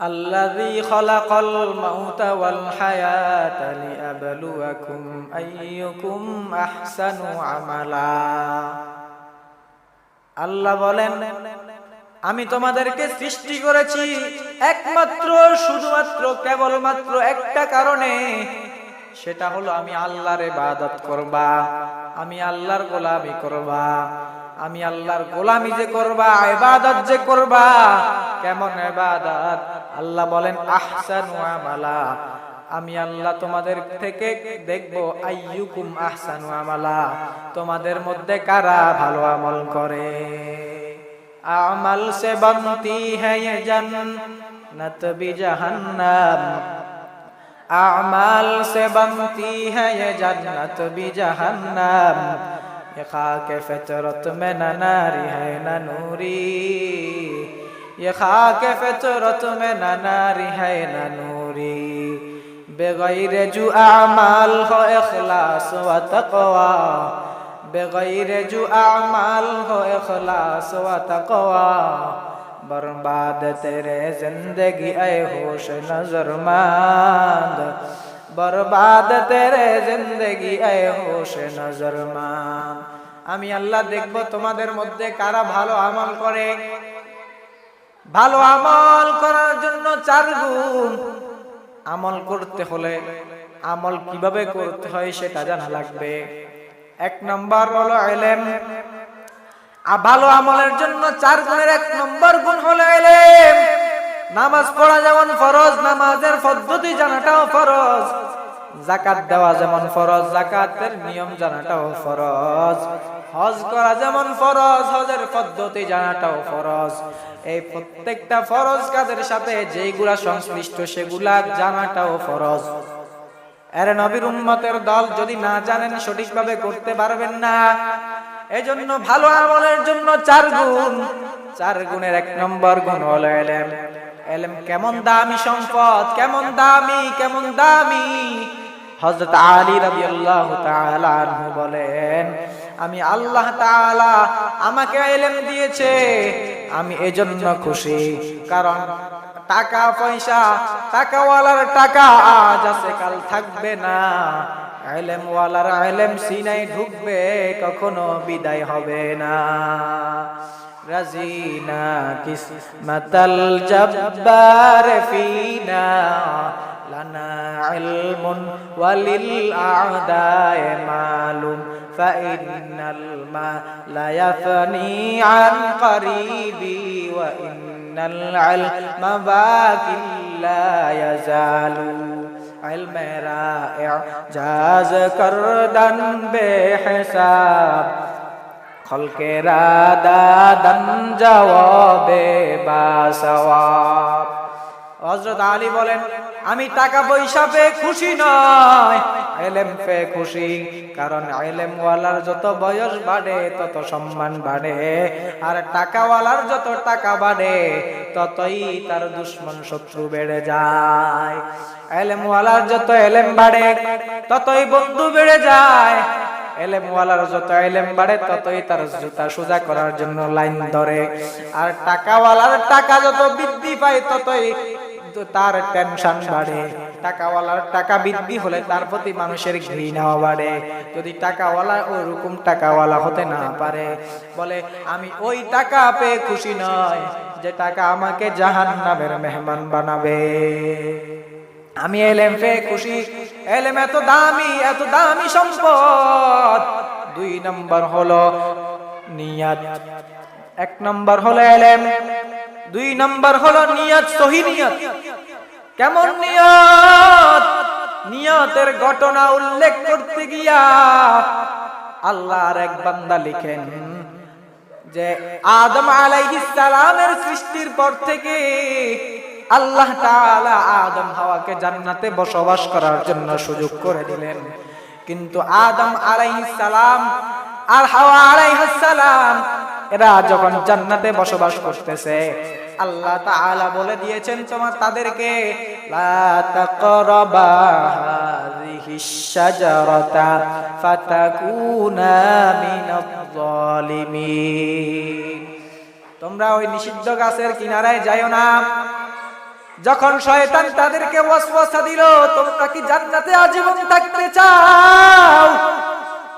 الذي خلق الموت والحياة ليبلوكم أيكم أحسن عملا আল্লাহ বলেন আমি তোমাদেরকে সৃষ্টি করেছি একমাত্র শুধুমাত্র কেবলমাত্র একটা কারণে সেটা হলো আমি আল্লাহর ইবাদত করবা আমি আল্লাহর গোলামি করবা আমি আল্লাহর গোলামি যে করবা ইবাদত যে করবা কেমন ইবাদত আল্লাহ বলেন, আহসানু আমালা। আমি আল্লাহ তোমাদের থেকে দেখব, আইয়ুকুম আহসানু আমালা। তোমাদের মধ্যে কারা ভালো আমল করে? আমাল সে বনতি হ্যায় জান্নাত বি জাহান্নাম اعمال سے بنتی ہے یہ جنت بھی جہنم یہ خاک فطرت میں না ناری হে না نوری ये खाक फितरत में न नारी है न नूरी बगैर जो अमाल हो इखलास व तकवा बगैर जो अमाल हो इखलास व तकवा बर्बाद तेरे जिंदगी ऐ होश नजरमंद बर्बाद तेरे जिंदगी ऐ होश नजरमंद আমি আল্লাহ দেখব তোমাদের মধ্যে কারা ভালো আমল করে ভালো আমল করার জন্য চার গুণ। আমল করতে হলে আমল কীভাবে করতে হয় সেটা জানা লাগবে। এক নম্বর হলো এলেম। ভালো আমলের জন্য চার গুণের এক নম্বর গুণ হলো এলেম। নামাজ পড়া যেমন ফরজ, নামাজের পদ্ধতি জানাটাও ফরজ। জাকাত দেওয়া যেমন ফরজ জাকাতের নিয়ম জানাটাও ফরজ। হজ করা যেমন ফরজ, হজের পদ্ধতি জানাটাও ফরজ। এই প্রত্যেকটা ফরজ কাজের সাথে, যেইগুলা সংশ্লিষ্ট, সেগুলা জানাটাও ফরজ। এর নবীর উম্মতের দল যদি না জানেন, সঠিকভাবে করতে পারবেন না। এজন্য ভালো আমলের জন্য চার গুণ। চার গুণের এক নম্বর গুণ হলো এলেম। এলেম কেমন দামি সম্পদ, কেমন দামি কেমন দামি। হযরত আলী রাদিয়াল্লাহু বলেন আমি আল্লাহ তাআলা আমাকে এলেম দিয়েছে। আমি এজন্য খুশি, কারণ টাকা পয়সা, টাকাওয়ালার টাকা আজ আছে, কাল থাকবে না। আলেম ওয়ালার আলেম সিনাই ঢুকবে, কখনো বিদায় হবে না। রাজিনা কিসমাতাল জব্বার ফিনা। لنا علم وللأعداء معلوم فإن المال يفني عن قريبي وإن العلم باقي لا يزال. علم رائع جاز كردا بحساب خلق رادا دن جواب باسواب حضرت হযরত আলী আমি টাকা পয়সা পেয়ে খুশি নয়। এলেম পেয়ে খুশি, কারণ এলেম ওয়ালার যত বয়স বাড়ে, তত সম্মান বাড়ে। আর টাকাওয়ালার যত টাকা বাড়ে, ততই তার দুশ্মন শত্রু বেড়ে যায়। এলেম ওয়ালার যত এলেম বাড়ে, ততই বন্ধু বেড়ে যায়। এলেম ওয়ালার যত এলেম বাড়ে, ততই তার জুতা সোজা করার জন্য লাইন ধরে। আর টাকাওয়ালার টাকা যত বৃদ্ধি পায়, ততই তার টেনশন বাড়ে। টাকাওয়ালার টাকা বৃদ্ধি হলে তার প্রতি মানুষের ঘৃণাও বাড়ে। যদি টাকাওয়ালা ওরকম টাকাওয়ালা হতে না পারে, বলে, আমি ওই টাকা পেয়ে খুশি নয় যে টাকা আমাকে জাহান নামের মেহমান বানাবে। আমি এলেম পেয়ে খুশি। এলেম এত দামি এত দামি সম্পদ। দুই নম্বর হলো নিয়াত। এক নম্বর হলো এলেম। দুই নম্বর হলো নিয়ত, সহি নিয়ত। কেমন নিয়ত? নিয়তের ঘটনা উল্লেখ করতে গিয়া আল্লাহর এক বান্দা লিখেন যে, আদম আলাইহিস সালামের সৃষ্টির পর থেকে আল্লাহ তাআলা আদম হাওয়াকে জান্নাতে বসবাস করার জন্য সুযোগ করে দিলেন। কিন্তু আদম আলাইহিস সালাম আর হাওয়া আলাইহিস সালাম, এরা যখন জান্নাতে বসবাস করতেছে আল্লাহ তাআলা বলে দিয়েছেন তোমার তাদেরকে, লা তাকরাবা হাযিহিশ শাজারাতা ফাতাকুনা তোমরা ওই নিষিদ্ধ গাছের কিনারায় যাইও না। যখন শয়তান তাদেরকে ওয়াসওয়াসা দিল, তোমরা কি জান্নাতে আজীবন থাকতে চাও?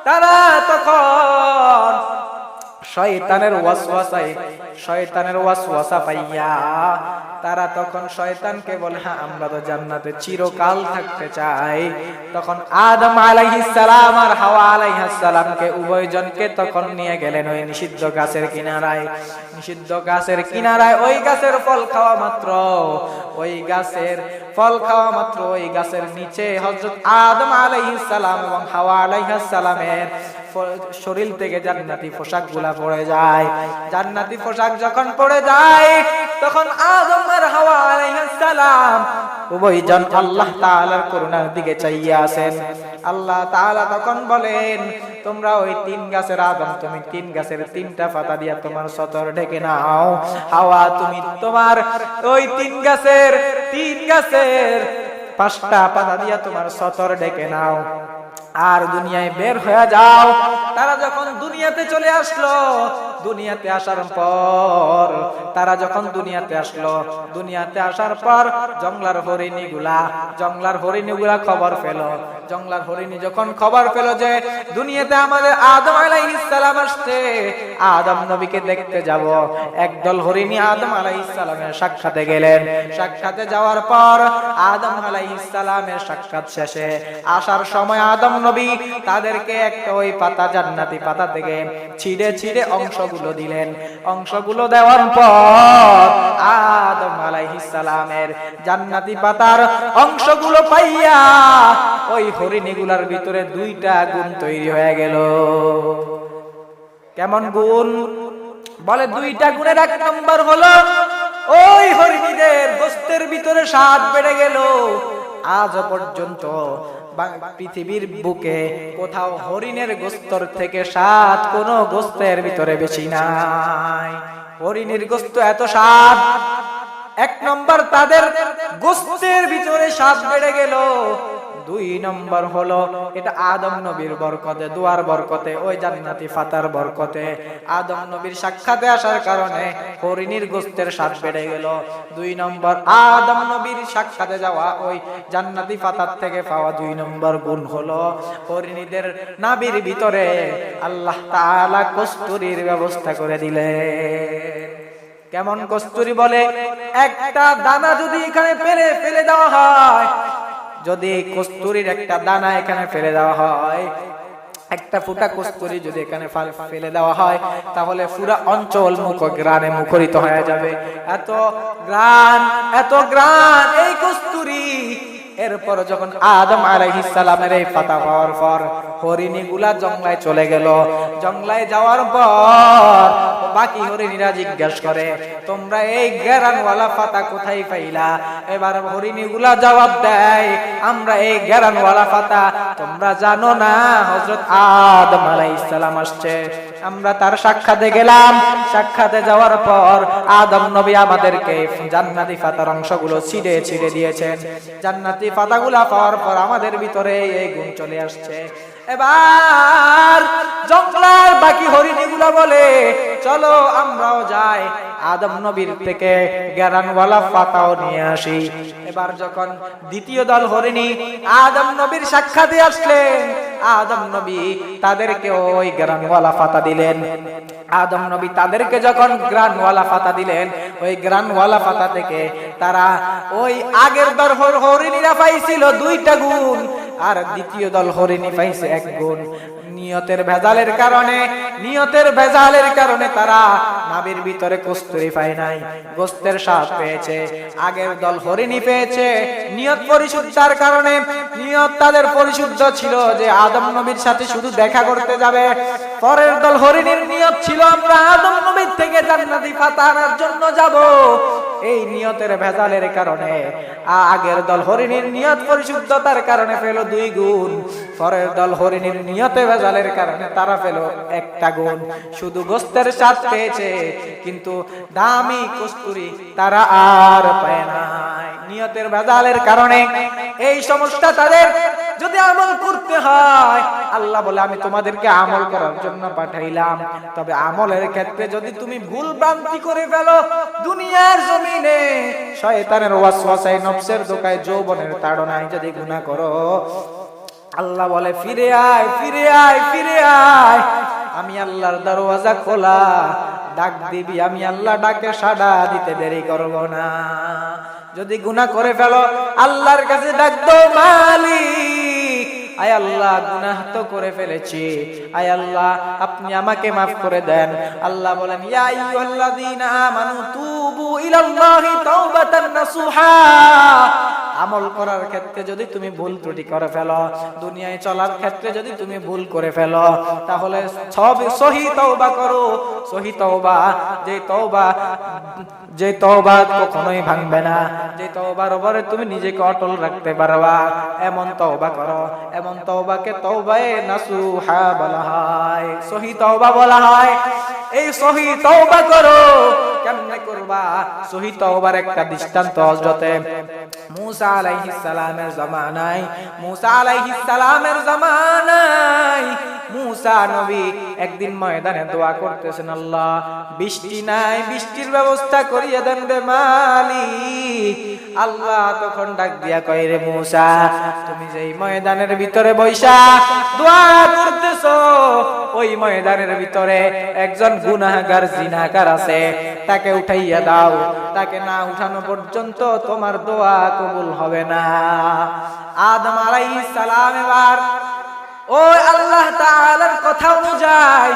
তারা তখন শয়তানের ওয়াসওয়াসায়, শয়তানের ওয়াসওয়াসা পাইয়া তারা তখন শয়তানকে বলে হ্যাঁ আমরা তো জান্নাতে চিরকাল থাকতে চাই। তখন আদম আলাইহিস সালাম আর হাওয়া আলাইহিস সালামকে উভয়জনকে তখন নিয়ে গেলেন ওই নিষিদ্ধ গাছের কিনারায়। নিষিদ্ধ গাছের কিনারায় ওই গাছের ফল খাওয়া মাত্র। ওই গাছের ফল খাওয়া মাত্র ওই গাছের নিচে হজরত আদম আলাইহিস সালাম এবং হাওয়া আলাইহিস সালামের শরীর থেকে জান্নাতি পোশাকগুলা পড়ে যায়। জান্নাতি পোশাক যখন পড়ে যায়, তখন আদম আর হাওয়া আলাইহিস সালাম উভয়জন আল্লাহ তাআলার করুণার দিকে চাইয়া আছেন। আল্লাহ তাআলা তখন বলেন, তোমরা ওই তিন গাছের আদম তুমি তিন গাছের তিনটা পাতা দিয়া তোমার সতর ঢেকে নাও। হাওয়া, তুমি তোমার ওই তিন গাছের তিন গাছের পাঁচটা পাতা দিয়া তোমার সতর ঢেকে নাও। আর দুনিয়ায় বের হয়ে যাও। তারা যখন দুনিয়াতে চলে আসলো দুনিয়াতে আসার পর, তারা যখন দুনিয়াতে আসলো, দুনিয়াতে আসার পর জংলার হরিণী গুলা জংলার হরিণী গুলা খবর পেল। জংলার হরিণী যখন খবর পেল যে দুনিয়াতে আমাদের আদম আলাইহিস সালাম আসছে, আদম নবীকে দেখতে যাব। একদল হরিণী আদম আলাইহিস সালামের সাক্ষাতে গেলেন। সাক্ষাতে যাওয়ার পর আদম আলাইহিস সালামের সাক্ষাৎ শেষে আসার সময় আদম নবী তাদেরকে একটা ওই পাতা জান্নাতি পাতা থেকে ছিঁড়ে ছিঁড়ে অংশগুলো দিলেন। অংশগুলো দেওয়ার পর আদম আলাইহিস সালামের জান্নাতি পাতার অংশগুলো পাইয়া ওই হরিণীগুলার ভিতরে দুইটা গুণ তৈরি হয়ে গেল। কেমন গুণ? বলে দুইটা গুণের এক নম্বর হলো, ওই হরিণীদের গোস্তের ভিতরে স্বাদ বেড়ে গেল। আজ পর্যন্ত পৃথিবীর বুকে কোথাও হরিণের গোস্তর থেকে সাত কোন গোস্তের ভিতরে বেশি নাই। হরিণের গোস্ত এত সাত এক নম্বর তাদের গোস্তের ভিতরে স্বাদ বেড়ে গেল। দুই নম্বর হলো, এটা আদম নবীর বরকতে, দুয়ার বরকতে, ওই জান্নাতি ফাতার বরকতে। আদম নবীর সাক্ষাতে আসার কারণে হরিণীর গোস্তের স্বাদ বেড়ে গেল। দুই নম্বর, আদম নবীর সাক্ষাতে যাওয়া, ওই জান্নাতি ফাতার থেকে পাওয়া দুই নম্বর গুণ হলো, হরিণীদের নাবির ভিতরে আল্লাহ তাআলা কস্তুরীর ব্যবস্থা করে দিলেন। কেমন কস্তুরি বলে? একটা দানা যদি এখানে ফেলে ফেলে দেওয়া হয় যদি কস্তুরির একটা দানা এখানে ফেলে দেওয়া হয়, একটা ফুটা কস্তুরি যদি এখানে ফেলে দেওয়া হয়, তাহলে পুরা অঞ্চল মুখ গ্রানে মুখরিত হয়ে যাবে। এত গ্রান এত গ্রান এই কস্তুরি। এরপর যখন আদম আলাইহিস সালামের এই পাতা হওয়ার পর হরিণী গুলা জঙ্গলায় চলে গেল। জঙ্গলায় যাওয়ার পর বাকি হরিণীরা জিজ্ঞাসা করে, তোমরা এই গ্যারানওয়ালা পাতা কোথায় পাইলা? এবার হরিণী গুলা জবাব দেয়, আমরা এই গ্যারানওয়ালা পাতা তোমরা জানো না, হযরত আদম আলাইহিস সালাম আসছে। আমরা তার সাক্ষাতে গেলাম। সাক্ষাতে যাওয়ার পর আদম নবী আমাদেরকে জান্নাতি পাতার অংশগুলো ছিঁড়ে ছিঁড়ে দিয়েছেন। জান্নাতি পাতাগুলা পাওয়ার পর আমাদের ভিতরে এই গুণ চলে আসছে। এবার জঙ্গলার বাকি হরিণীগুলো বলে, চলো আমরাও যাই। আদম নবীর থেকে গ্যারানওয়ালা পাতাও নিয়ে আসি। এবার যখন দ্বিতীয় দল হরিণী আদম নবীর সাক্ষাতে আসলেন, আদম নবী তাদেরকে ওই গ্রানওয়ালা পাতা দিলেন। আদম নবী তাদেরকে যখন গ্রানওয়ালা পাতা দিলেন, ওই গ্রানওয়ালা পাতা থেকে তারা ওই আগের দল হরিণীরা পাইছিল দুইটা গুণ। আর দ্বিতীয় দল হরিণী পাইছে এক গুণ। নিয়তের ভেজালের কারণে, নিয়তের ভেজালের কারণে তারা নাবির ভিতরে কস্তুরি পায় নাই। গোস্তের স্বাদ পেয়েছে, আগের দল হরিণী পেয়েছে। নিয়ত পরিশুদ্ধার কারণে, নিয়ত তাদের পরিশুদ্ধ ছিল যে আদম নবীর সাথে শুধু দেখা করতে যাবে। পরের দল হরিণীর নিয়ত ছিল, আমরা আদম নবীর থেকে জান্নাতি পাতা আনার জন্য যাব। এই নিয়তের ভেজালের কারণে, আগের দল হরিণীর নিয়ত পরিশুদ্ধতার কারণে পেল দুই গুণ। পরের দল হরিণীর নিয়তে ভেজালের কারণে তারা পেল একটা গুণ। শুধু গোস্তের স্বাদ পেয়েছে, কিন্তু দামি কস্তুরি তারা আর পায় নাই। নিয়তের ভেজালের কারণে এই সমস্যা তাদের যদি আমল করতে হয়, আল্লাহ বলে, আমি তোমাদেরকে আমল করার জন্য পাঠাইলাম। তবে আমলের ক্ষেত্রে যদি তুমি ভুল ভ্রান্তি করে ফেলো, দুনিয়ার জমিনে শয়তানের ওয়াসওয়াসায় নফসের দোকায় যৌবনের তাড়নায় যদি গুনাহ করো আল্লাহ বলে, ফিরে আয় ফিরে আয় ফিরে আয়। আমি আল্লাহর দরওয়াজা খোলা। ডাক দিবি, আমি আল্লাহ ডাকে সাড়া দিতে দেরি করব না। যদি গুনাহ করে ফেলো, আল্লাহর কাছে ডাক দো মালিক। আয় আল্লাহ, গুনাহ তো করে ফেলেছি। আয় আল্লাহ, আপনি আমাকে মাফ করে দেন। আল্লাহ বলেন, ইয়া আইয়ুহাল্লাযীনা আমানু তুবু ইলাল্লাহি তাওবাতান নাসুহা। আমল করার ক্ষেত্রে যদি তুমি ভুল ত্রুটি করে ফেলো, দুনিয়ায় চলার ক্ষেত্রে যদি তুমি ভুল করে ফেলো, তাহলে সব সহি তওবা করো। সহি তওবা, যে তওবা যে তওবা কখনোই ভাঙবে না। যে তওবার উপরে তুমি নিজেকে অটল রাখতে পারবা। এমন তওবা করো, এমন তওবাকে তওবায়ে নাসুহা বলা হয়। সহি তওবা বলা হয়। এই সহি তওবা করো। কেমনে করবা? সহি তওবার একটা দৃষ্টান্ত হযরতে মুসা আলাইহিস সালামের জামানায়। মুসা আলাইহিস সালামের জামানায় মুসা নবী একদিন ময়দানে দোয়া করতেছেন, আল্লাহ, বৃষ্টি নাই, বৃষ্টির ব্যবস্থা করিয়ে দেন রে মালিক। আল্লাহ তখন ডাক দিয়া কয়, রে মুসা, তুমি যেই ময়দানের ভিতরে বৈশা দোয়া করতেছো, ওই ময়দানের ভিতরে একজন গুনাহগার জিনাকার আছে, তাকে উঠাইয়া দাও। তাকে না উঠানো পর্যন্ত তোমার দোয়া কবুল হবে না। আদম আলাইহিস সালাম এবার ওই আল্লাহ তাআলার কথা অনুযায়ী,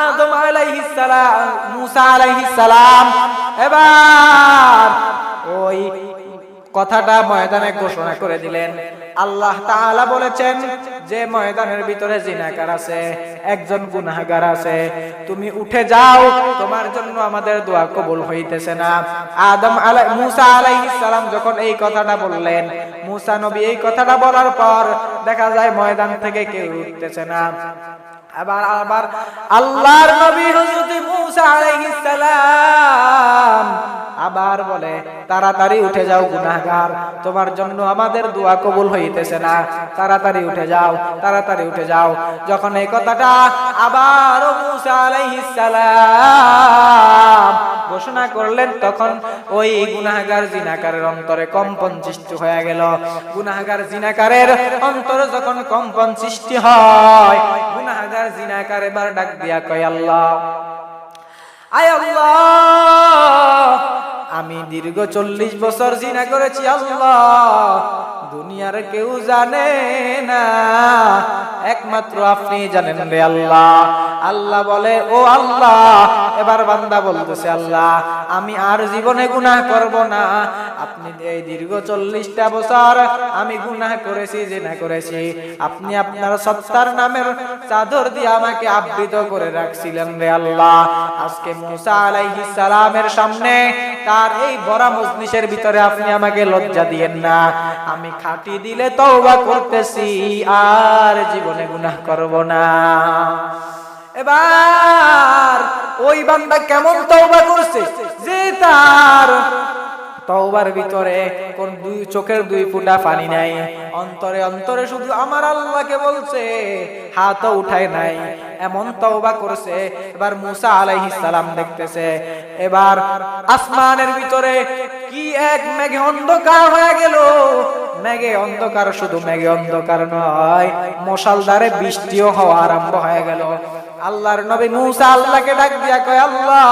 আদম আলাইহিস সালাম, মুসা আলাইহিস সালাম এবার ওই কথাটা ময়দানে ঘোষণা করে দিলেন। আল্লাহ তাআলা বলেছেন যে ময়দানের ভিতরে জিনাকার আছে, একজন গুনাহগার আছে। তুমি উঠে যাও, তোমার জন্য আমাদের দোয়া কবুল হইতেছে না। আদম আলাই, মুসা আলাইহিস সালাম যখন এই কথাটা বললেন, মুসা নবী এই কথাটা বলার পর দেখা যায় ময়দান থেকে কেউ উঠতেছে না। আবার আবার আল্লাহর নবী হযরত মুসা আলাইহিস সালাম আবার বলে, তাড়াতাড়ি উঠে যাও গুনাহগার, তোমার জন্য আমাদের দোয়া কবুল হইতেছে না। তাড়াতাড়ি উঠে যাও, তাড়াতাড়ি উঠে যাও। যখন এই কথাটা আবার ঘোষণা করলেন, তখন ওই গুনাহগার জিনাকারের অন্তরে কম্পন সৃষ্টি হয়ে গেল। গুনাহগার জিনাকারের অন্তরে যখন কম্পন সৃষ্টি হয়, গুনাহগার জিনাকার এবার ডাক দিয়া কয়, আল্লাহ আমি দীর্ঘ চল্লিশ বছর জিনা করেছি আল্লাহ। দুনিয়ার কেউ জানে না। একমাত্র আপনি জানেন রে আল্লাহ। আল্লাহ বলে, ও আল্লাহ। এবার বান্দা বলতেছে, আল্লাহ, আমি আর জীবনে গুনাহ করব না। আপনি এই দীর্ঘ চল্লিশটা বছর আমি গুনাহ করেছি, জেনা করেছি। আপনি আপনার সত্তার নামের চাদর দিয়ে আমাকে আবৃত করে রাখছিলেন রে আল্লাহ। আজকে মুসা আলাইহিস সালামের সামনে তার এই বড় মজলিসের ভিতরে আপনি আমাকে লজ্জা দিয়েন না। আমি খাটি দিলে তওবা করতেছি, আর জীবনে গুনাহ করব না। এবার ওই বান্দা কেমন তওবা করছে? যে তার তওবার ভিতরে কোন দুই চোখের দুই ফুটা পানি নাই। অন্তরে অন্তরে শুধু আমার আল্লাহকে বলছে, হাতও উঠায় নাই। এমন তওবা করছে, এবার মুসা আলাইহিস সালাম দেখতেছে। এবার আসমানের ভিতরে কি এক মেঘে অন্ধকার হয়ে গেল। মেঘে অন্ধকার শুধু মেঘে অন্ধকার নয় মশালদারে বৃষ্টিও হওয়া আরম্ভ হয়ে গেল। আল্লাহর নবী মুসা আল্লাহকে ডাক দিয়া কয়, আল্লাহ,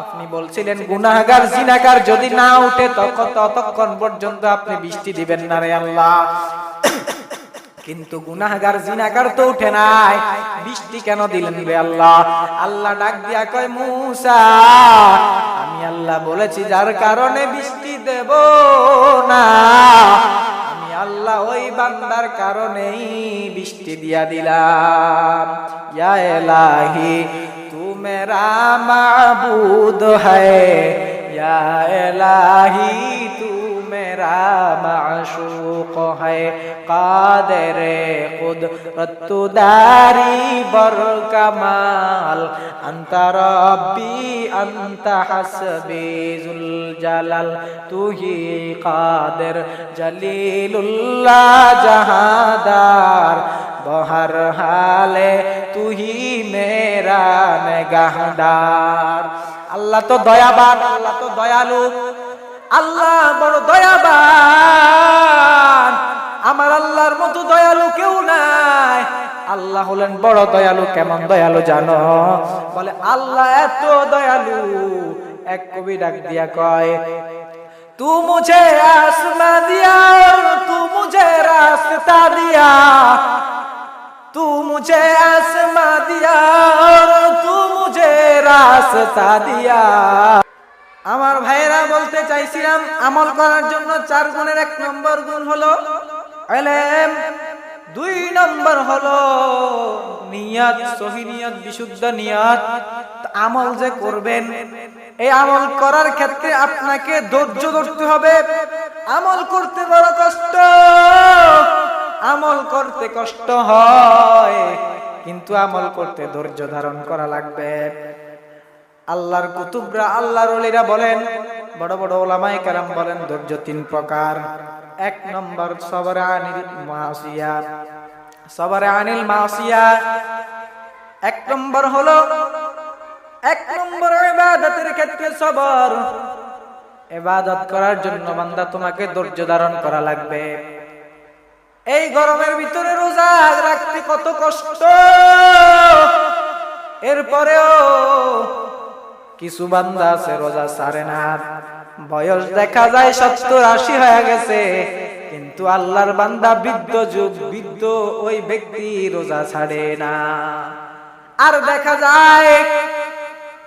আপনি বলছিলেন গুনাহগার জিনাকার যদি না উঠে তখন ততক্ষণ পর্যন্ত আপনি বৃষ্টি দিবেন না রে আল্লাহ। কিন্তু গুনাহগার জিনাকার তো উঠে নাই। বৃষ্টি কেন দিলেন রে আল্লাহ? আল্লাহ ডাক দিয়া কয়, মুসা, আমি আল্লাহ বলেছি, যার কারণে বৃষ্টি দেব না। আল্লাহ ওই বান্দার কারণেই বৃষ্টি দিয়া দিলাম। ইয়া এলাহি তু মাবুদ হ্যায় ইয়া এলাহি मेरा माशूक है कादर कुदरत तू दारी बर कमाल अंत रब्बी अंत हसबी जुल जलाल तू ही कादर जलीलुल्लाह जहादार बहर हाले तू ही मेरा निगाहदार আল্লাহ তো দয়াবান আল্লাহ তো দয়ালু আল্লাহ বড় দয়াবান। আমার আল্লাহর মতো দয়ালু কেউ নাই। আল্লাহ হলেন বড় দয়ালু, কেমন দয়ালু জানো? বলে, আল্লাহ এত দয়ালু। এক কবি ডাক দিয়া কয়, তু মুঝে আসমা দিয়া, তু মুঝে রাস্তা দিয়া। তু মুঝে আসমা দিয়া, তু মুঝে রাস্তা দিয়া। আমার ভাইরা বলতে চাইছিলাম, আমল করার জন্য চার গুণের এক নম্বর গুণ হলো দুই নম্বর হলো নিয়াত, সহি নিয়াত, বিশুদ্ধ নিয়াত। আমল যে করবেন এই আমল করার ক্ষেত্রে আপনাকে ধৈর্য ধরতে হবে। আমল করতে বড় কষ্ট, আমল করতে কষ্ট হয়, কিন্তু আমল করতে ধৈর্য ধারণ করা লাগবে। আল্লাহর কুতুবরা আল্লাহর ওলিরা বলেন, বড় বড় ওলামাই কারাম বলেন, ধৈর্য তিন প্রকার। এক নম্বর, সবরে আনিল মাসিয়া সবরে আনিল মাসিয়া এক নম্বর হলো, এক নম্বর ইবাদতের ক্ষেত্রে সবর। ইবাদত করার জন্য বান্দা তোমাকে ধৈর্য ধারণ করা লাগবে। এই গরমের ভিতরে রোজা রাখতে কত কষ্ট। এরপরেও কিছু বান্দা আছে, রোজা সারে না। বয়স দেখা যায় সত্তর আশি হয়ে গেছে, কিন্তু আল্লাহর বান্দা বৃদ্ধ যুগ, বৃদ্ধ ওই ব্যক্তি রোজা ছাড়ে না। আর দেখা যায়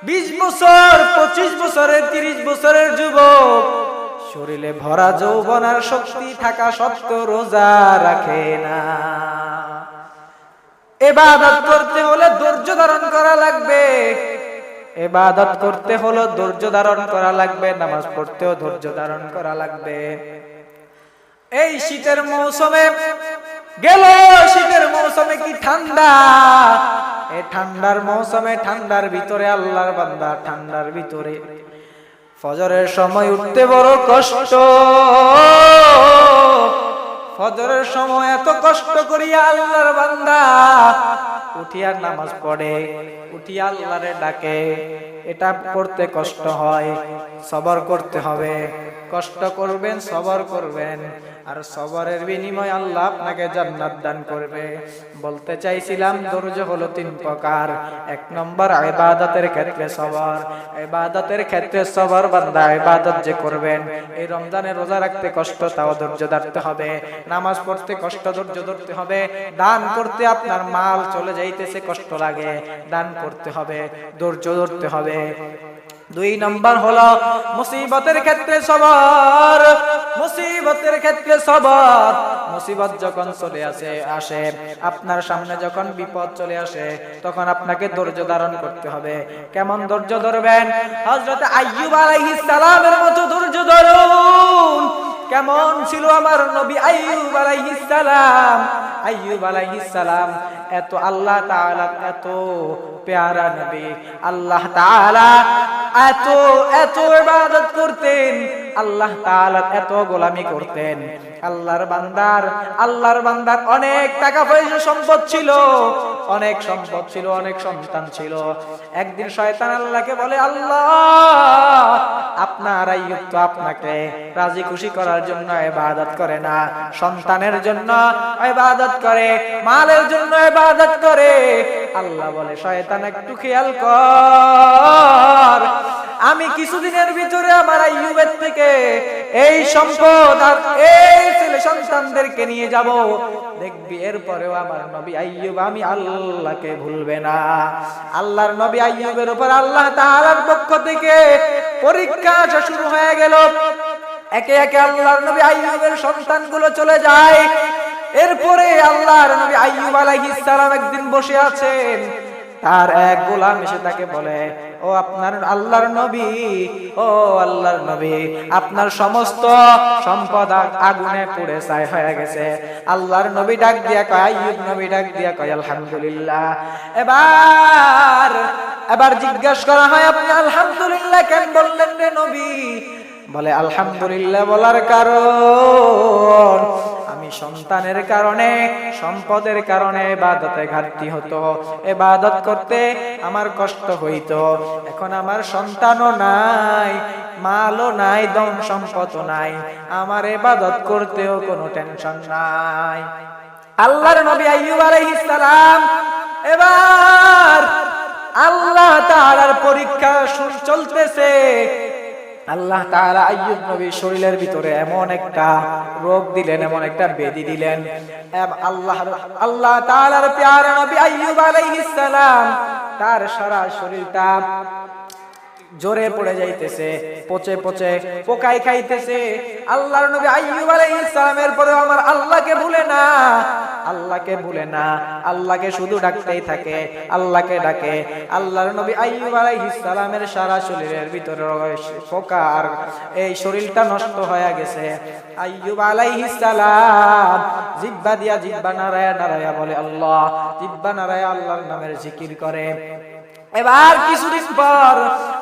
বিশ বছর, পঁচিশ বছরের, তিরিশ বছরের যুবক, শরীরে ভরা যৌবন আর শক্তি থাকা সত্ত্বেও রোজা রাখে না। এবাদত করতে হলে ধৈর্য ধারণ করা লাগবে। এবাদত করতে হলো, ধৈর্য ধারণ করা লাগবে, নামাজ পড়তেও ধৈর্য ধারণ করা লাগবে। এই শীতের মৌসুমে গেল, শীতের মৌসুমে কি ঠান্ডা? এই ঠান্ডার মৌসুমে ঠান্ডার ভিতরে, আল্লাহর বান্দা ঠান্ডার ভিতরে। ফজরের সময় উঠতে বড় কষ্ট। ফজরের সময় এত কষ্ট করিয়া আল্লাহর বান্দা উঠিয়া নামাজ পড়ে, উঠিয়া আল্লাহরে ডাকে। এটা করতে কষ্ট হয়, সবর করতে হবে। কষ্ট করবেন, সবর করবেন। আর সবরের বিনিময় আল্লাহ আপনাকে জান্নাত দান করবে। বলতে চাইছিলাম, ধৈর্য হলো তিন প্রকার। এক নম্বর, ইবাদতের ক্ষেত্রে সবর। ইবাদতের ক্ষেত্রে সবর বান্দা ইবাদত যে করবেন, এই রমজানে রোজা রাখতে কষ্ট, তাও ধৈর্য ধরতে হবে। নামাজ পড়তে কষ্ট, ধৈর্য ধরতে হবে। দান করতে আপনার মাল চলে যাইতেছে, কষ্ট লাগে। দান করতে হবে, ধৈর্য ধরতে হবে। দুই নম্বর হলো মুসিবতের ক্ষেত্রে সবার, মুসিবতের ক্ষেত্রে সবার। মুসিবত যখন চলে আসে আসে। আপনার সামনে যখন বিপদ চলে আসে, তখন আপনাকে ধৈর্য ধারণ করতে হবে। কেমন ধৈর্য ধরবেন? হযরত আইয়ুব আলাইহিস সালামের মতো ধৈর্য ধরুন। কেমন ছিল আমার নবী আইয়ুব আলাইহিস সালাম? আইয়ুব আলাইহিস সালাম, এত আল্লাহ তাআলা, এত পেয়ারা নবী। আল্লাহ তাআলা এত এত ইবাদত করতেন। আল্লাহ তাআলা এত গোলামি করতেন। আল্লাহর বান্দার আল্লাহর বান্দার অনেক টাকা পয়সা সম্পদ ছিল। অনেক সম্পদ ছিল, অনেক সন্তান ছিল। একদিন শয়তান আল্লাহকে বলে, আল্লাহ, আপনার আইয়ুব আপনাকে রাজি খুশি করার জন্য ইবাদত করে না। সন্তানের জন্য ইবাদত করে, মালের জন্য ইবাদত করে। আল্লাহ বলে, শয়তান, একটু খেয়াল কর। আমি কিছুদিনের ভিতরে আমার আইয়ুবের থেকে এই সম্পদ আর এই ছেলে সন্তানদেরকে নিয়ে যাব। দেখবি, এরপরেও আমার নবী আইয়ুব, আমি আল্লাহকে ভুলবে না। আল্লাহর নবী আইয়ুবের উপর আল্লাহ তাআলার পক্ষ থেকে পরীক্ষা শুরু হয়ে গেল। একে একে আল্লাহর নবী আইয়ুবের সন্তানগুলো চলে যায়। এরপরে আল্লাহর নবী আইয়ুব আলাইহিস সালাম একদিন বসে আছেন। তার এক গোলাম এসে তাকে বলে, ও আপনার আল্লাহর নবী, ও আল্লাহর নবী, আপনার সমস্ত সম্পদ আগ- আগুনে পুড়ে ছাই হয়ে গেছে। আল্লাহর নবী ডাক দিয়া কয়, আইয়ুব নবী ডাক দিয়া কয়, আলহামদুলিল্লাহ। এবার এবার জিজ্ঞেস করা হয়, আপনি আলহামদুলিল্লাহ কেন বললেন রে নবী? বলে, আলহামদুলিল্লাহ বলার কারণ সন্তানের কারণে, সম্পদের কারণে এবাদতে ঘাটতি হতো। এবাদত করতে আমার কষ্ট হইতো। এখন আমার সন্তানও নাই, মালও নাই দম সম্পদও নাই। আমার এবাদত করতেও কোনো টেনশন নাই। আল্লাহর নবী আইয়ুব আলাইহিস সালাম এবার আল্লাহ তাআলার পরীক্ষা চলতেছে। আল্লাহ তাআলা আইয়ুব নবীর শরীরের ভিতরে এমন একটা রোগ দিলেন, এমন একটা বেদি দিলেন। আল্লাহ আল্লাহ তাআলার প্যারা নবী আইয়ুব আলাইহিস সালাম, তার সারা শরীরটা জোরে পড়ে যাইতেছে, পচে পচে পোকাই খাইতেছে। আল্লাহর নবী আইয়ুব আলাইহিস সালামের পরে আমার আল্লাহকে ভুলে না। আল্লাহকে ভুলে না, আল্লাহকে শুধু ডাকতেই থাকে, আল্লাহকে ডাকে। আল্লাহর নবী আইয়ুব আলাইহিস সালামের সারা শরীরের ভিতরে পোকা, আর এই শরীরটা নষ্ট হয়ে গেছে। আইয়ুব আলাইহিস সালাম জিব্বা দিয়া জিব্বা নারায়া নারায়া বলে, আল্লাহ জিব্বা নারায়া আল্লাহর নামের জিকির করে। এবার কিছুদিন পর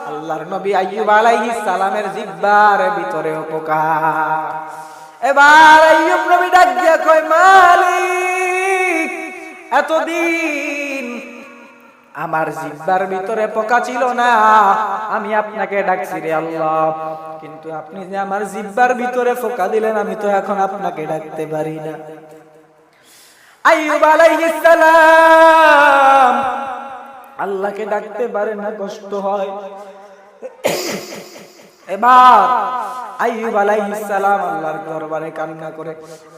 আল্লাহর নবী আইয়ুব আলাইহিস সালামের জিব্বার ভিতরে উপকার। এবার আইয়ুব নবী ডাক দিয়া কয়, মালিক, এতদিন আমার জিব্বার ভিতরে পোকা ছিল না, আমি আপনাকে ডাকছি রে আল্লাহ। কিন্তু আপনি যে আমার জিব্বার ভিতরে পোকা দিলেন, আমি তো এখন আপনাকে ডাকতে পারি না। আইয়ুব আলাইহিস সালাম আল্লাহকে ডাকতে পারে না, কষ্ট হয়। এবার আইয়ুব আলাইহিস সালাম আল্লাহর দরবারে কান্না করে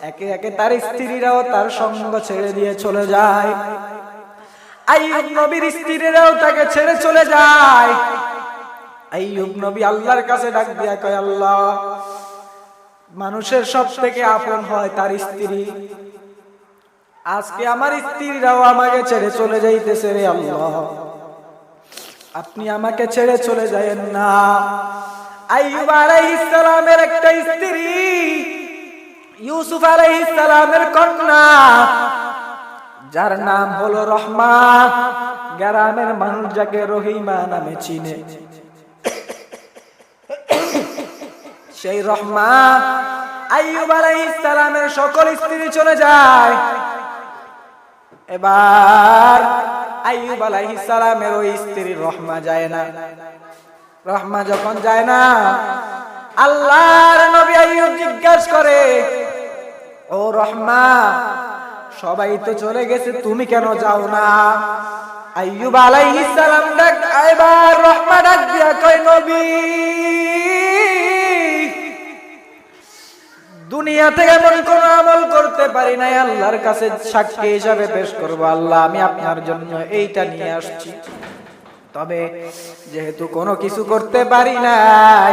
একে একে তার স্ত্রীরাও তার সঙ্গ ছেড়ে দিয়ে চলে যায়। আইয়ুব নবীর স্ত্রীরাও তাকে ছেড়ে চলে যায়। আইয়ুব নবী আল্লাহর কাছে ডাক দিয়া কয়, আল্লাহ, মানুষের সব থেকে আপন হয় তার স্ত্রী। আজকে আমার স্ত্রীরাও আমাকে ছেড়ে চলে যাইতেছে রে আল্লাহ। আপনি আমাকে ছেড়ে চলে যায়েন না। আইয়ুব আলাইহিস সালামের একটা স্ত্রী, ইউসুফ আলাইহিস সালামের কন্যা, যার নাম হলো রহমা, গ্রামের মানুষ যাকে রহিমা নামে চিনে। সেই রহমা আইয়ুব আলাইহিস সালামের সকল স্ত্রী চলে যায়। এবার আইয়ুব আলাইহিস সালামের ওই স্ত্রী রহমা যায় না। রহমা যখন যায় না, আল্লাহর নবী আইয়ুব জিজ্ঞাসা করে, ও রহমা, সবাই তো চলে গেছে, তুমি কেন যাও না? আইয়ুব আলাইহিস সালাম ডাক, এবার রহমা ডাক দিয়া কয়, নবী দুনিয়াতে এমন কোন আমল করতে পারি নাই, আল্লাহর কাছে সাক্ষী হিসাবে পেশ করব। আল্লাহ, আমি আপনার জন্য এইটা নিয়ে আসছি। তবে যেহেতু কোনো কিছু করতে পারি নাই,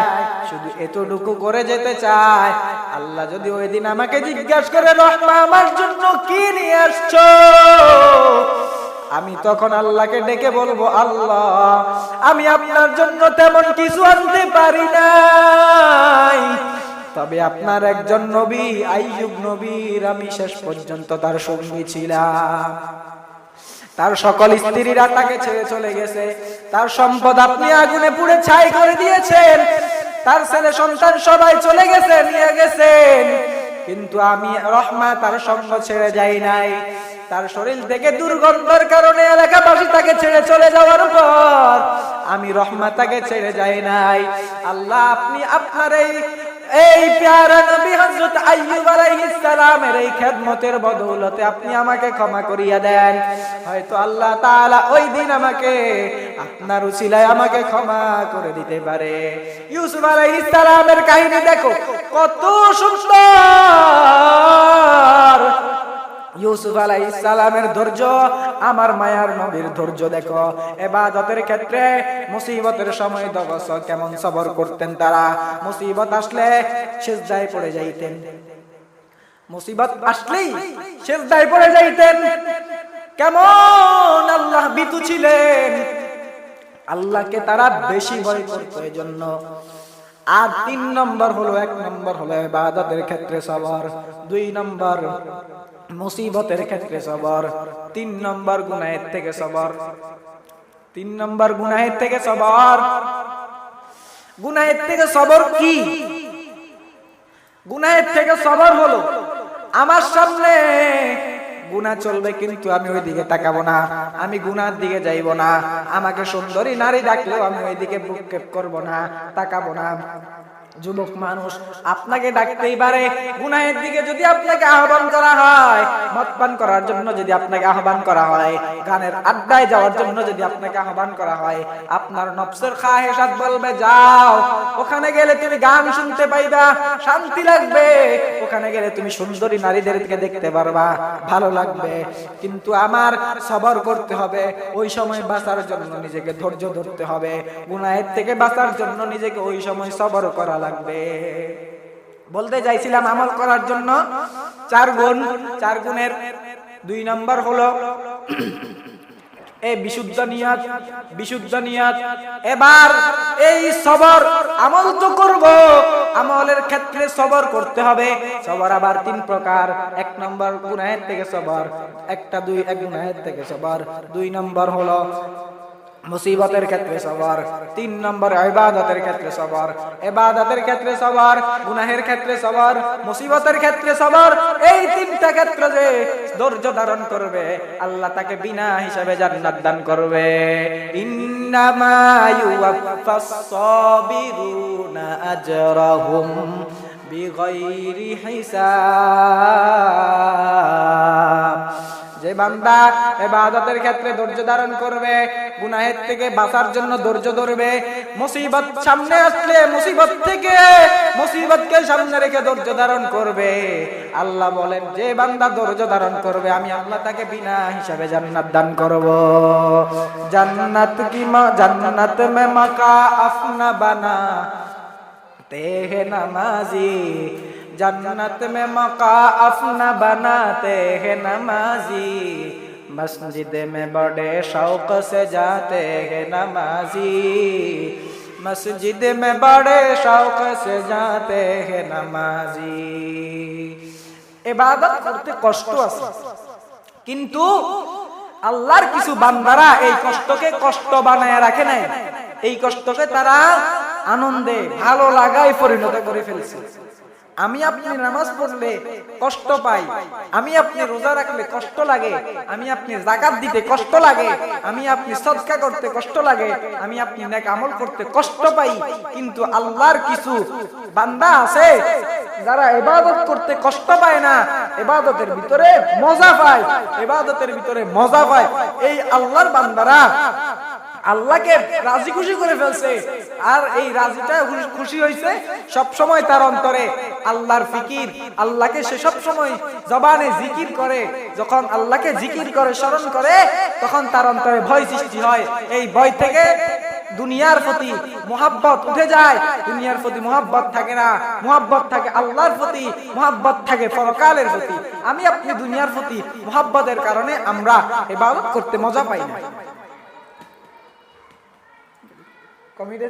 শুধু এতটুকু করে যেতে চাই, আল্লাহ যদি ওই দিন আমাকে জিজ্ঞাসা করে, রহমা, আমার জন্য কি নিয়ে আসছো? আমি তখন আল্লাহকে ডেকে বলব, আল্লাহ, আমি আপনার জন্য তেমন কিছু আনতে পারি নাই। তবে আপনার একজন নবী, আইয়ুব নবীর আমি শেষ পর্যন্ত তার সঙ্গী ছিলাম। তার সকল স্ত্রীরা তাকে ছেড়ে চলে গেছে। তার সম্পদ আপনি আগুনে পুড়ে ছাই করে দিয়েছেন। তার ছেলে সন্তান সবাই চলে গেছে, নিয়ে গেছেন। কিন্তু আমি রহমা তার সঙ্গ ছেড়ে যাই নাই। তার শরীর থেকে দুর্গন্ধের কারণে এলাকাবাসী তাকে ছেড়ে চলে যাওয়ার পর আমি রহমা তাকে ছেড়ে যাই নাই। আল্লাহ, আপনি আপনার এই এই প্যারা নবী হযরত আইয়ুব আলাইহিস সালামের এই খেদমতের বদৌলতে আপনি আমাকে ক্ষমা করিয়া দেন। হয়তো আল্লাহ তাআলা ওই দিন আমাকে, আপনার উসিলায় আমাকে ক্ষমা করে দিতে পারে। ইউসুফ আলাইহিস সালামের কাহিনী দেখো, কত সুন্দর! ইউসুফ আলাইহিস সালামের ধৈর্য, আমার মায়ার নবীর ধৈর্য দেখো। এবাদতের ক্ষেত্রে মুসিবতের সময় দগস কেমন সবর করতেন তারা। মুসিবত আসলে সেজদায় পড়ে যাইতেন। মুসিবত আসলেই সেজদায় পড়ে যাইতেন। কেমন আল্লাহ বিতু ছিলেন। আল্লাহকে তারা বেশি ভয় করতো এই জন্য আর তিন নম্বর হলো, এক নম্বর হলো ইবাদতের ক্ষেত্রে সবর। দুই নম্বর মুসিবতের ক্ষেত্রে সবর। তিন নম্বর গুনাহের থেকে সবর। তিন নম্বর গুনাহের থেকে সবর। গুনাহের থেকে সবর কি? গুনাহের থেকে সবর হলো, আমার সামনে গুনাহ চলবে কিন্তু আমি ওই দিকে তাকাবো না, আমি গুনার দিকে যাইব না, আমাকে সুন্দরী নারী ডাকলেও আমি ওই দিকে বুকক্ষেপ করব না, তাকাবো না। যুবক মানুষ, আপনাকে ডাকতেই পারে। গুনাহের দিকে যদি আপনাকে আহ্বান করা হয় মদ পান করার জন্য যদি আপনাকে আহ্বান করা হয়, গানের আড্ডায় যাওয়ার জন্য যদি আপনাকে আহ্বান করা হয়, আপনার নফসের খাহেসাত বলবে, যাও, ওখানে গেলে তুমি গান শুনতে পাইবা, শান্তি লাগবে। ওখানে গেলে তুমি সুন্দরী নারীদেরকে দেখতে পারবা, ভালো লাগবে। কিন্তু আমার সবর করতে হবে, ওই সময় বাঁচার জন্য নিজেকে ধৈর্য ধরতে হবে। গুনাহের থেকে বাঁচার জন্য নিজেকে ওই সময় সবর করা লাগবে। বলতে চাইছিলাম আমল করার জন্য চার গুণ, চার গুণের দুই নম্বর হলো এই বিশুদ্ধ নিয়াত বিশুদ্ধ নিয়াত। এবার এই সবর আমল তো করব, আমলের ক্ষেত্রে সবর করতে হবে। সবর আবার তিন প্রকার, এক নম্বর গুনাহের থেকে সবর, একটা দুই এক গুনাহের থেকে সবর, দুই নম্বর হলো মুসিবতের ক্ষেত্রে সবার, তিন নম্বর ইবাদতের ক্ষেত্রে সবার, ইবাদতের ক্ষেত্রে সবার, গুনাহের ক্ষেত্রে সবার, মুসিবতের ক্ষেত্রে সবার, এই তিনটা ক্ষেত্রে যে ধৈর্য ধারণ করবে, আল্লাহ তাকে বিনা হিসাবে জান্নাত দান করবে। ইন্নামা ইউওয়াফাস সাবিরুনা আজরাহুম বিগাইরি হিসাব। যে বান্দা এবাদতের ক্ষেত্রে ধৈর্য ধারণ করবে, গুনাহের থেকে বাঁচার জন্য ধৈর্য ধরবে, মুসিবত সামনে আসলে মুসিবত থেকে মুসিবতকে সামনে রেখে ধৈর্য ধারণ করবে। আল্লাহ বলেন, যে বান্দা ধৈর্য ধারণ করবে, আমি আল্লাহ তাকে বিনা হিসাবে জান্নাত দান করব। জান্নাত কি মা, জান্নাত মে মাকা আফনা বানা তেহে নামাজি। जन्नत में मका अपना बनाते हैं नमाजी मस्जिद में बड़े शौक से जाते हैं नमाजी मस्जिद में बड़े शौक से जाते हैं नमाजी ইবাদত করতে কষ্ট আছে কিন্তু আল্লাহর কিছু বান্দারা এই কষ্টকে কষ্ট বানায় রাখে নাই এই কষ্টকে তারা আনন্দে ভালো লাগায় পরিণত করে ফেলছে আমি আপনি নামাজ পড়লে কষ্ট পাই। আমি আপনি রোজা রাখলে কষ্ট লাগে। আমি আপনি জাকাত দিতে কষ্ট লাগে। আমি আপনি সদকা করতে কষ্ট লাগে। আমি আপনি নেক আমল করতে কষ্ট পাই। কিন্তু আল্লাহর কিছু বান্দা আছে যারা এবাদত করতে কষ্ট পায় না। এবাদতের ভিতরে মজা পায়। এবাদতের ভিতরে মজা পায়। এই আল্লাহর বান্দারা আল্লাহকে রাজি খুশি করে ফেলছে। আর এই রাজিটা খুশি হয়েছে সব সময় তার অন্তরে। আল্লাহর ফিকির, আল্লাহকে সে সব সময় জবানে জিকির করে। যখন আল্লাহকে জিকির করে, স্মরণ করে, তখন তার অন্তরে ভয় সৃষ্টি হয়। এই ভয় থেকে দুনিয়ার প্রতি মোহাব্বত উঠে যায়। দুনিয়ার প্রতি মোহাব্বত থাকে না। মোহাব্বত থাকে আল্লাহর প্রতি, মোহাব্বত থাকে পরকালের প্রতি। আমি আপনি দুনিয়ার প্রতি মোহাব্বতের কারণে আমরা ইবাদত করতে মজা পাই না। comidas